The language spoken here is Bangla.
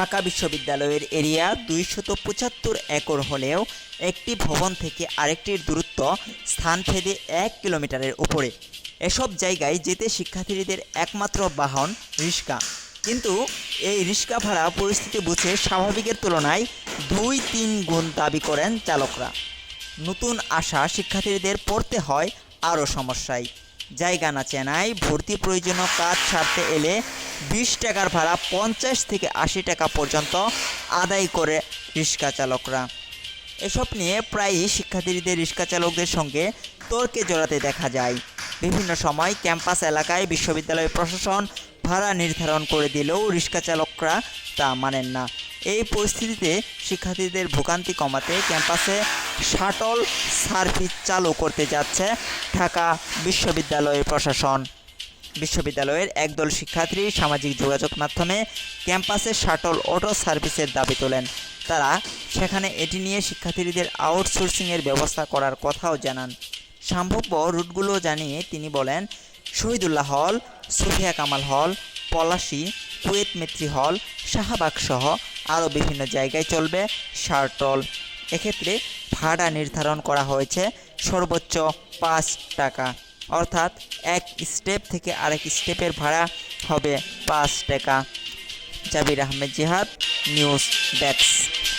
ঢাকা বিশ্ববিদ্যালয়ের এরিয়া দুইশত পঁচাত্তর একর হলেও একটি ভবন থেকে আরেকটির দূরত্ব স্থানভেদে এক কিলোমিটারের উপরে। এসব জায়গায় যেতে শিক্ষার্থীদের একমাত্র বাহন রিক্সা। কিন্তু এই রিক্সা ভাড়া পরিস্থিতি বুঝে স্বাভাবিকের তুলনায় দুই তিন গুণ দাবি করেন চালকরা। নতুন আশা শিক্ষার্থীদের পড়তে হয় আরও সমস্যায়। জায়গা না চেনায় ভর্তি প্রয়োজনীয় কাজ ছাড়তে এলে বিশ টাকার ভাড়া পঞ্চাশ থেকে আশি টাকা পর্যন্ত আদায় করে রিক্সা চালকরা। এসব নিয়ে প্রায়ই শিক্ষার্থীদের রিক্সা চালকদের সঙ্গে তর্কে জড়াতে দেখা যায়। বিভিন্ন সময় ক্যাম্পাস এলাকায় বিশ্ববিদ্যালয় প্রশাসন ভাড়া নির্ধারণ করে দিলেও রিক্সা চালকরা তা মানেন না। এই পরিস্থিতিতে শিক্ষার্থীদের ভোগান্তি কমাতে ক্যাম্পাসে শাটল সার্ভিস চালু করতে যাচ্ছে ঢাকা বিশ্ববিদ্যালয়ের প্রশাসন। বিশ্ববিদ্যালয়ের একদল শিক্ষার্থী সামাজিক যোগাযোগ মাধ্যমে ক্যাম্পাসে শাটল অটো সার্ভিসের দাবি তোলেন। তারা সেখানে এটি নিয়ে শিক্ষার্থীদের আউটসোর্সিংয়ের ব্যবস্থা করার কথাও জানান। সম্ভাব্য রুটগুলো জানিয়ে তিনি বলেন শহীদুল্লাহ হল, সুফিয়া কামাল হল, পলাশী, কুয়েত মেত্রী হল, শাহবাগ সহ আরও বিভিন্ন জায়গায় চলবে শাটল এক্ষেত্রে ভাড়া নির্ধারণ করা হয়েছে সর্বোচ্চ পাঁচ টাকা। অর্থাৎ এক স্টেপ থেকে আরেক স্টেপের ভাড়া হবে পাঁচ টাকা। জাবির আহমেদ জিহাদ, নিউজ ডেস্ক।